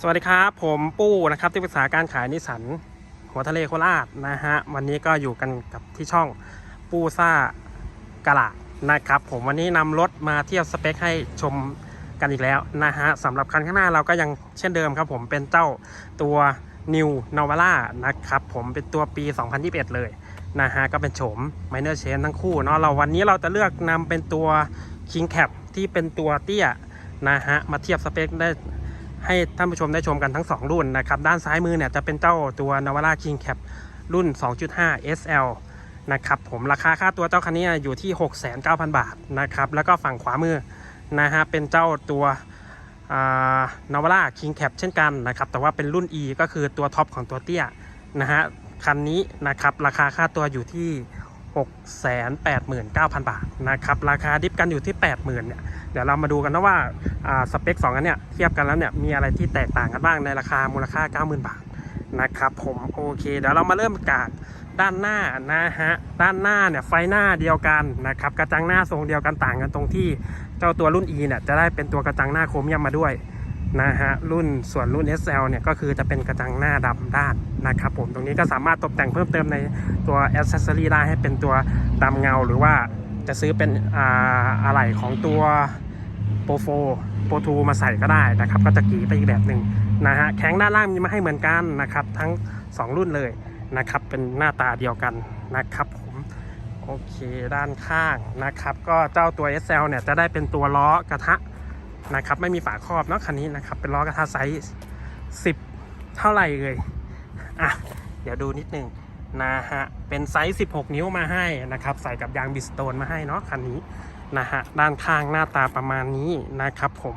สวัสดีครับ ผมปู้นะครับที่ปรึกษาการขายนิสันหัวทะเลโคราชนะฮะวันนี้ก็อยู่กันกับที่ช่องปู้ซ่ากะลานะครับ ผมวันนี้นำรถมาเทียบสเปคให้ชมกันอีกแล้วนะฮะสำหรับคันข้างหน้าเราก็ยังเช่นเดิมครับผมเป็นเจ้าตัว New n a v a r a นะครับผมเป็นตัวปี 2021 เลยนะฮะก็เป็นโฉม Minor Change ทั้งคู่เนาะเราวันนี้เราจะเลือกนำเป็นตัว King Cap ที่เป็นตัวเตี้ยนะฮะมาเทียบสเปคได้ ให้ท่านผู้ชมได้ชมกันทั้ง 2 รุ่นนะครับ ด้านซ้ายมือเนี่ยจะเป็นเจ้าตัว Navara King Cap รุ่น 2.5 SL นะครับผมราคาค่าตัวเจ้าคันนี้อยู่ที่ 6,900 บาทนะครับแล้วก็ฝั่งขวามือนะฮะเป็นเจ้าตัวนาวาร่าคิงแคปเช่นกันนะครับแต่ว่าเป็นรุ่น E ก็คือตัวท็อปของตัวเตี้ยนะฮะคันนี้นะครับราคาค่าตัวอยู่ที่ 689,000 บาทนะครับราคาดิฟกันอยู่ที่ 80,000เนี่ย ดี๋ยวเรามาดูกันนะว่าสเปค 2 อันเนี้ยเทียบกันแล้วเนี่ยมีอะไรที่แตกต่างกันบ้างในราคามูลค่า 90,000 บาทนะครับผมโอเคเดี๋ยวเรามาเริ่มจากด้านหน้านะฮะด้านหน้าเนี่ยไฟหน้าเดียวกันนะครับกระจังหน้าทรงเดียวกันต่างกันตรงที่เจ้าตัวรุ่น E เนี่ยจะได้เป็นตัวกระจังหน้าโครเมียมมาด้วยนะฮะรุ่นส่วนรุ่น SL เนี่ยก็คือจะเป็นกระจังหน้าดำด้านนะครับผมตรงนี้ก็สามารถตกแต่งเพิ่มเติมในตัว a อ c e s s o r y ได้ให้เป็นตัวดำเงาหรือว่าจะซื้อเป็นอ่าอะไหล่ของตัว โปรโฟโปรทูมาใส่ก็ได้นะครับ ก็จะกีไปอีกแบบหนึ่งนะฮะแข้งด้านล่างมีมาให้เหมือนกันนะครับ ทั้ง 2 รุ่นเลยนะครับ เป็นหน้าตาเดียวกันนะครับผมโอเคด้านข้างนะครับ ก็เจ้าตัว SL เนี่ยจะได้เป็นตัวล้อกระทะนะครับไม่มีฝาครอบเนาะคันนี้นะครับเป็นล้อกระทะไซส์10 เท่าไหร่เลยอะเดี๋ยวดูนิดนึงนะฮะเป็นไซส์ 16 นิ้วมาให้นะครับ ใส่กับยางบิสโตนมาให้เนาะคันนี้ นะฮะด้านข้างหน้าตาประมาณนี้นะครับผม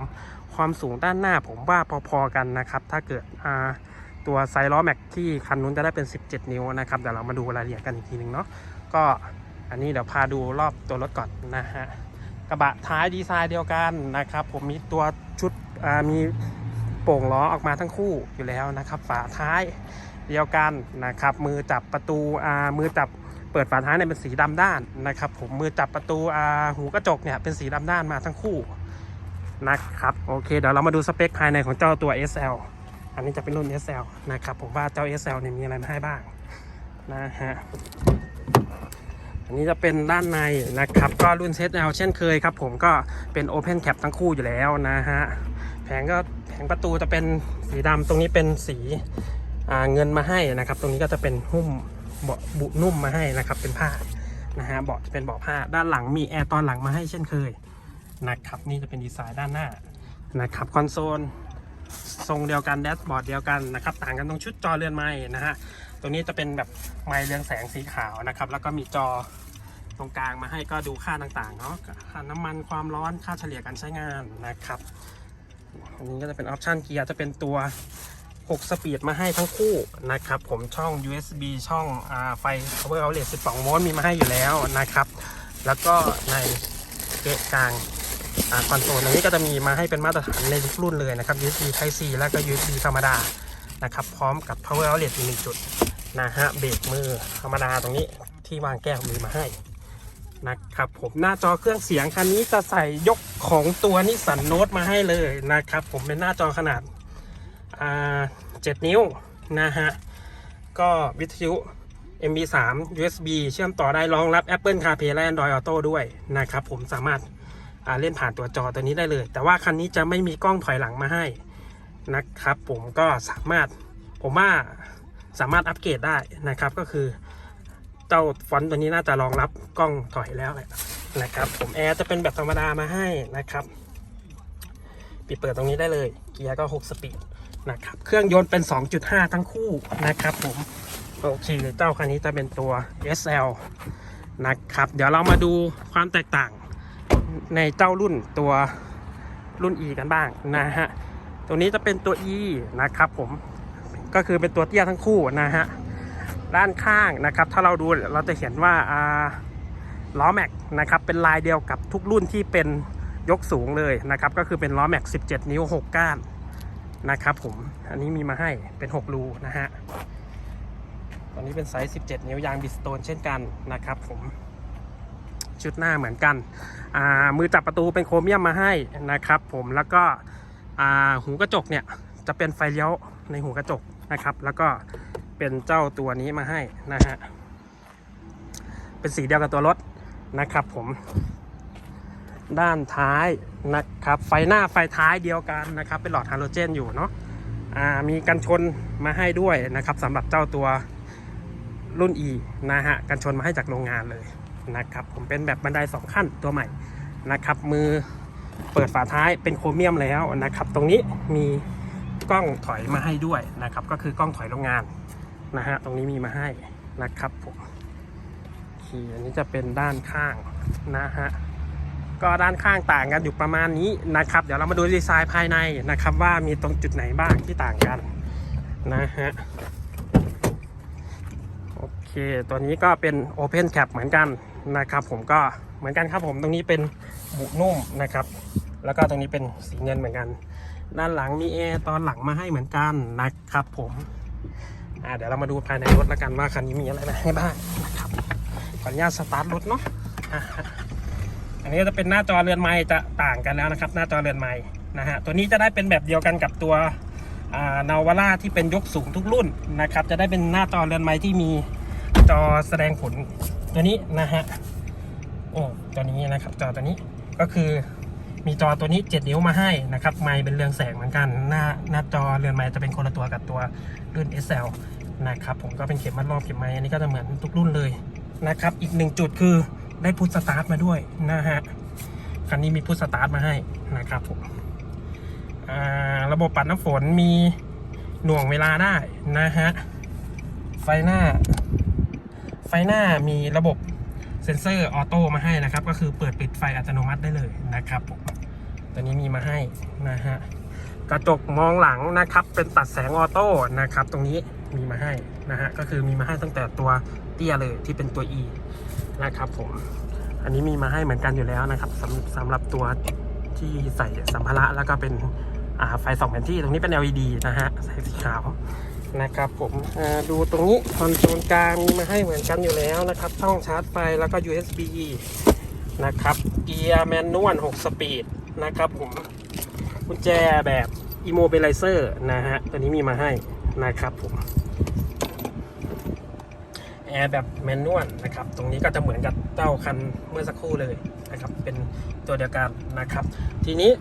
ความสูงด้านหน้าผมว่าพอๆกันนะครับ ถ้าเกิดตัวไซล้อแม็กที่คันนู้นจะได้เป็น 17 นิ้วนะครับเดี๋ยวเรามาดูรายละเอียดกันอีกทีหนึ่งเนาะก็อันนี้เดี๋ยวพาดูรอบตัวรถก่อนนะฮะกระบะท้ายดีไซน์เดียวกันนะครับ ผมมีตัวชุดมีโป่งล้อออกมาทั้งคู่อยู่แล้วนะครับ ฝาท้ายเดียวกันนะครับ มือจับประตูมือจับ เปิดฝาท้ายเนี่ยเป็นสีดำด้านนะครับผมมือจับประตูอาหูกระจกเนี่ยเป็นสีดำด้านมาทั้งคู่นะครับโอเคเดี๋ยวเรามาดูสเปคภายในของเจ้าตัว SL อันนี้จะเป็นรุ่น SL นะครับผมว่าเจ้า SL เนี่ยมีอะไรมาให้บ้างนะฮะอันนี้จะเป็นด้านในนะครับก็รุ่น SL เช่นเคยครับผมก็เป็น Open Cap ทั้งคู่อยู่แล้วนะฮะแผงก็แผงประตูจะเป็นสีดำตรงนี้เป็นสีอ่าเงินมาให้นะครับ ตรงนี้ก็จะเป็นหุ้ม เบาะบุนุ่มมาให้นะครับ เป็นผ้านะฮะเบาะจะเป็นเบาะผ้าด้านหลังมีแอร์ตอนหลังมาให้เช่นเคยนะครับนี่จะเป็นดีไซน์ด้านหน้านะครับคอนโซลทรงเดียวกันแดชบอร์ดเดียวกันนะครับต่างกันตรงชุดจอเรือนไม้นะฮะตรงนี้จะเป็นแบบไม้เรืองแสงสีขาวนะครับ แล้วก็มีจอตรงกลางมาให้ก็ดูค่าต่างๆเนาะค่าน้ำมันความร้อนค่าเฉลี่ยการใช้งานนะครับอันนี้ก็จะเป็นออปชันเกียร์จะเป็นตัว 6 สปีดมาให้ทั้งคู่นะครับผมช่อง USB ช่องอไฟ power outlet 12 โวลต์มีมาให้อยู่แล้วนะครับ แล้วก็ในเกะกลางคอนโซลอันนี้ก็จะมีมาให้เป็นมาตรฐานในทุกรุ่นเลยนะครับ USB Type C แล้วก็ USB ธรรมดานะครับ พร้อมกับ power outlet อีกหนึ่งจุดนะฮะเบรกมือธรรมดาตรงนี้ที่วางแก้วมีมาให้นะครับผมหน้าจอเครื่องเสียงคันนี้จะใส่ยกของตัวนิสสันโนตมาให้เลยนะครับ ผมเป็นหน้าจอขนาด 7 นิ้วนะฮะ ก็วิทยุ MB3 USB เชื่อมต่อได้รองรับ Apple CarPlay และ Android Auto ด้วยนะครับ ผมสามารถเล่นผ่านตัวจอตัวนี้ได้เลย แต่ว่าคันนี้จะไม่มีกล้องถอยหลังมาให้นะครับ ผมก็สามารถผมว่าสามารถอัปเกรดได้นะครับ ก็คือเจ้าฟอนต์ตัวนี้น่าจะรองรับกล้องถอยแล้วแหละนะครับ ผมแอร์จะเป็นแบบธรรมดามาให้นะครับ ปิดเปิดตรงนี้ได้เลย เกียร์ก็ 6 สปีด นะครับ เครื่องยนต์เป็น 2.5 ทั้งคู่นะครับผม โอเคเจ้าคันนี้จะเป็นตัว SL นะครับ เดี๋ยวเรามาดูความแตกต่างในเจ้ารุ่นตัวรุ่น E กันบ้างนะฮะ ตัวนี้จะเป็นตัว E นะครับผม ก็คือเป็นตัวเตี้ยทั้งคู่นะฮะ ด้านข้างนะครับ ถ้าเราดูเราจะเห็นว่าล้อแม็กนะครับ เป็นลายเดียวกับทุกรุ่นที่เป็นยกสูงเลยนะครับ ก็คือเป็นล้อแม็ก 17 นิ้ว 6 ก้าน นะครับผม อันนี้มีมาให้เป็น 6 รูนะฮะ ตัวนี้เป็นไซส์ 17 นิ้วยางบิสโตนเช่นกันนะครับผมชุดหน้าเหมือนกันอ่ามือจับประตูเป็นโครเมียมมาให้นะครับผม แล้วก็อ่าหูกระจกเนี่ยจะเป็นไฟเลี้ยวในหูกระจกนะครับ แล้วก็เป็นเจ้าตัวนี้มาให้นะฮะ เป็นสีเดียวกับตัวรถนะครับผม ด้านท้ายนะครับ ไฟหน้าไฟท้ายเดียวกันนะครับ เป็นหลอดฮาโลเจนอยู่เนาะมีกันชนมาให้ด้วยนะครับสำหรับเจ้าตัวรุ่น E นะฮะกันชนมาให้จากโรงงานเลยนะครับ ผมเป็นแบบบันไดสองขั้นตัวใหม่นะครับ มือเปิดฝาท้ายเป็นโครเมียมแล้วนะครับ ตรงนี้มีกล้องถอยมาให้ด้วยนะครับ ก็คือกล้องถอยโรงงานนะฮะตรงนี้มีมาให้นะครับผมอันนี้จะเป็นด้านข้างนะฮะ ก็ด้านข้างต่างกันอยู่ประมาณนี้นะครับ เดี๋ยวเรามาดูดีไซน์ภายในนะครับ ว่ามีตรงจุดไหนบ้างที่ต่างกันนะฮะโอเคตัวนี้ก็เป็น Open Cap เหมือนกันนะครับ ผมก็เหมือนกันครับผมตรงนี้เป็นบุนุ่มนะครับ แล้วก็ตรงนี้เป็นสีเงินเหมือนกัน ด้านหลังมีแอร์ตอนหลังมาให้เหมือนกันนะครับ ผมเดี๋ยวเรามาดูภายในรถแล้วกันว่าคันนี้มีอะไรมาให้บ้างนะครับขออนุญาตสตาร์ทรถเนาะ นนี้จะเป็นหน้าจอเรือนไม้จะต่างกันแล้วนะครับ หน้าจอเรือนไม้นะฮะตัวนี้จะได้เป็นแบบเดียวกันกับตัวนาวาร่าที่เป็นยกสูงทุกรุ่นนะครับ จะได้เป็นหน้าจอเรือนไม้ที่มีจอแสดงผลตัวนี้นะฮะโอ้ตัวนี้นะครับ จอตัวนี้ก็คือมีจอตัวนี้7นิ้วมาให้นะครับ ไม้เป็นเรืองแสงเหมือนกัน หน้าหน้าจอเรือนไม้จะเป็นคนละตัวกับตัวรุ่น SL นะครับ ผมก็เป็นเข็มมัดรอบเข็มไม้อันนี้ก็จะเหมือนทุกรุ่นเลยนะครับ อีกหนึ่งจุดคือ ได้พุทสตาร์ทมาด้วยนะฮะคันนี้มีพุทสตาร์ทมาให้นะครับผมระบบปัดน้ำฝนมีหน่วงเวลาได้นะฮะไฟหน้า ไฟหน้ามีระบบเซ็นเซอร์ออโต้มาให้นะครับ ก็คือเปิดปิดไฟอัตโนมัติได้เลยนะครับผมตัวนี้มีมาให้นะฮะกระจกมองหลังนะครับ เป็นตัดแสงออโต้นะครับ ตรงนี้มีมาให้นะฮะก็คือมีมาให้ตั้งแต่ตัวเตี้ยเลยที่เป็นตัว E นะครับผม อันนี้มีมาให้เหมือนกันอยู่แล้วนะครับสำสำหรับตัวที่ใส่สัมภาระแล้วก็เป็นไฟสองแผ่นที่ตรงนี้เป็น LED นะฮะใส่สีขาวนะครับผมดูตรงนี้คอนโซลกลางมีมาให้เหมือนกันอยู่แล้วนะครับช่องชาร์จไฟแล้วก็ USB นะครับเกียร์แมนนวล6สปีดนะครับผมกุญแจแบบ Immobilizer นะฮะตัวนี้มีมาให้นะครับผม แอร์แบบแมนนวลนะครับ ตรงนี้ก็จะเหมือนกับเจ้าคันเมื่อสักครู่เลยนะครับ เป็นตัวเดียวกันนะครับ ทีนี้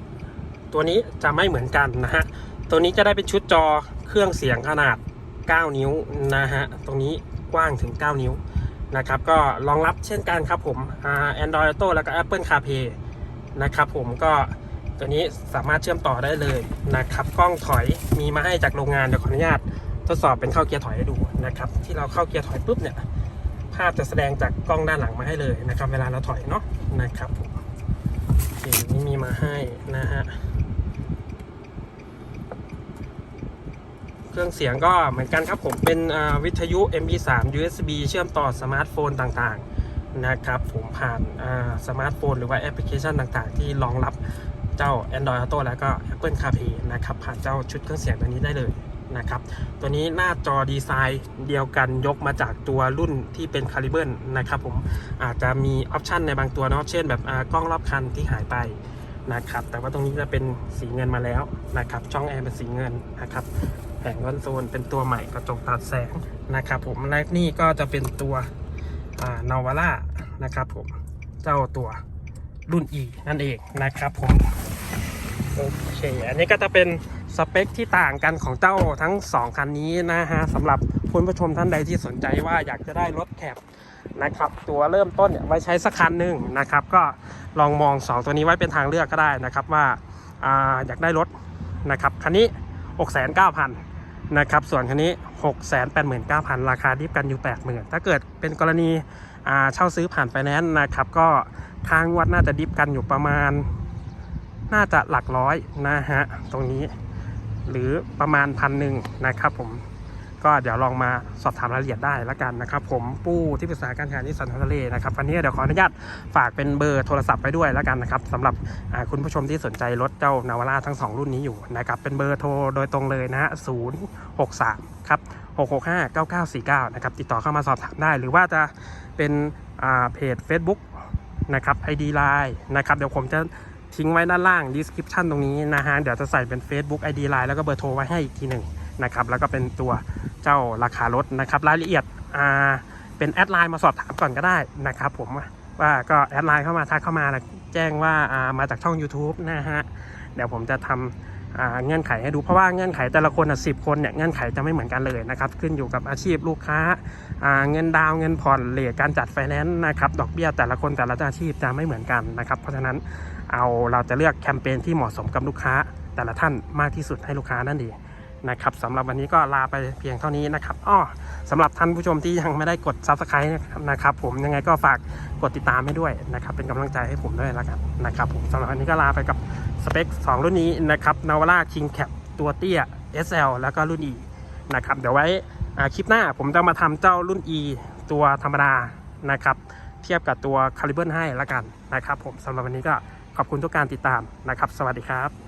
ตัวนี้จะไม่เหมือนกันนะฮะ ตัวนี้จะได้เป็นชุดจอเครื่องเสียงขนาด 9 นิ้วนะฮะ ตรงนี้กว้างถึง 9 นิ้วนะครับ ก็รองรับเช่นกันครับผมอ่า Android Auto แล้วก็ Apple CarPlay นะครับผมก็ตัวนี้สามารถเชื่อมต่อได้เลยนะครับ กล้องถอยมีมาให้จากโรงงานเดี๋ยวขออนุญาต ทดสอบเป็นเข้าเกียร์ถอยให้ดูนะครับ ที่เราเข้าเกียร์ถอยปุ๊บเนี่ยภาพจะแสดงจากกล้องด้านหลังมาให้เลยนะครับ เวลาเราถอยเนาะนะครับผมโอเคนี่มีมาให้นะฮะเครื่องเสียงก็เหมือนกันครับผมเป็นวิทยุ MP3 USB เชื่อมต่อสมาร์ทโฟนต่างๆนะครับผมผ่านสมาร์ทโฟนหรือว่าแอปพลิเคชันต่างๆ ที่รองรับเจ้า Android Auto แล้วก็ Apple CarPlay นะครับผ่านเจ้าชุดเครื่องเสียงตัวนี้ได้เลย นะครับ ตัวนี้หน้าจอดีไซน์เดียวกันยกมาจากตัวรุ่นที่เป็นคาลิเบิลนะครับผมอาจจะมีออปชันในบางตัวเนาะเช่นแบบกล้องรอบคันที่หายไปนะครับ แต่ว่าตรงนี้จะเป็นสีเงินมาแล้วนะครับ ช่องแอร์เป็นสีเงินนะครับแผงคอนโซลเป็นตัวใหม่กระจกตัดแสงนะครับผมและนี่ก็จะเป็นตัวนาวาร่านะครับผมเจ้าตัวรุ่น E นั่นเองนะครับผมโอเคอันนี้ก็จะเป็น สเปคที่ต่างกันของเจ้าทั้ง 2 คันนี้นะฮะสำหรับคุณผู้ชมท่านใดที่สนใจว่าอยากจะได้รถแคปนะครับ ตัวเริ่มต้นเนี่ยไว้ใช้สักคันหนึ่งนะครับ ก็ลองมอง 2 ตัวนี้ไว้เป็นทางเลือกก็ได้นะครับว่าอาอยากได้รถนะครับคันนี้ 69,000นะครับส่วนคันนี้ 689,000 ราคาดิฟกันอยู่ 80,000 ถ้าเกิดเป็นกรณีอ่าเช่าซื้อผ่านไฟแนนซ์นะครับ ก็ค่างวัดน่าจะดิฟกันอยู่ประมาณ น่าจะหลักร้อยนะฮะ ตรงนี้ หรือประมาณพันหนึ่งนะครับผมก็เดี๋ยวลองมาสอบถามรายละเอียดได้ล้วกันนะครับ ผมปู้ที่ปรึกษาการขายนิสสันทะเลนะครับวันนี้เดี๋ยวขออนุญาตฝากเป็นเบอร์โทรศัพท์ไปด้วยล้วกันนะครับสำหรับคุณผู้ชมที่สนใจรถเจ้านาวาร่าทั้ง 2 รุ่นนี้อยู่นะครับเป็นเบอร์โทรโดยตรงเลยนะฮะ0 6 3ครับ665 9949นะครับติดต่อเข้ามาสอบถามได้ หรือว่าจะเป็นเพจ Facebook นะครับ ID Line นะครับ เดี๋ยวผมจะ ทิ้งไว้ด้านล่าง description ตรงนี้นะฮะ เดี๋ยวจะใส่เป็น Facebook ID Line แล้วก็เบอร์โทรไว้ให้อีกทีหนึ่งนะครับ แล้วก็เป็นตัวเจ้าราคารถนะครับ รายละเอียดอ่าเป็นแอดไลน์มาสอบถามก่อนก็ได้นะครับผมว่าก็แอดไลน์เข้ามาทักเข้ามานะแจ้งว่าอ่ามาจากช่อง YouTube นะฮะ เดี๋ยวผมจะทำอ่า เงื่อนไขให้ดูเพราะว่าเงื่อนไขแต่ละคนอะสิคนเนี่ยเงื่อนไขจะไม่เหมือนกันเลยนะครับขึ้นอยู่กับอาชีพลูกค้าเงินดาวเงินผ่อนเลทการจัดไฟแนนซ์นะครับดอกเบี้ยแต่ละคนแต่ละอาชีพจะไม่เหมือนกันนะครับเพราะฉะนั้นเอาเราจะเลือกแคมเปญที่เหมาะสมกับลูกค้าแต่ละท่านมากที่สุดให้ลูกค้านั่นเอง นะครับสำหรับวันนี้ก็ลาไปเพียงเท่านี้นะครับอ้อสำหรับท่านผู้ชมที่ยังไม่ได้กด subscribe นะครับผมยังไงก็ฝากกดติดตามให้ด้วยนะครับเป็นกำลังใจให้ผมด้วยแล้วกันนะครับผมสำหรับวันนี้ก็ลาไปกับสเปค 2 รุ่นนี้นะครับ Navara King Cap ตัวเตี้ย SL แล้วก็รุ่น E นะครับเดี๋ยวไว้คลิปหน้าผมจะมาทำเจ้ารุ่น E ตัวธรรมดานะครับเทียบกับตัว Caliber ให้ละกันนะครับผมสำหรับวันนี้ก็ขอบคุณทุกการติดตามนะครับ สวัสดีครับ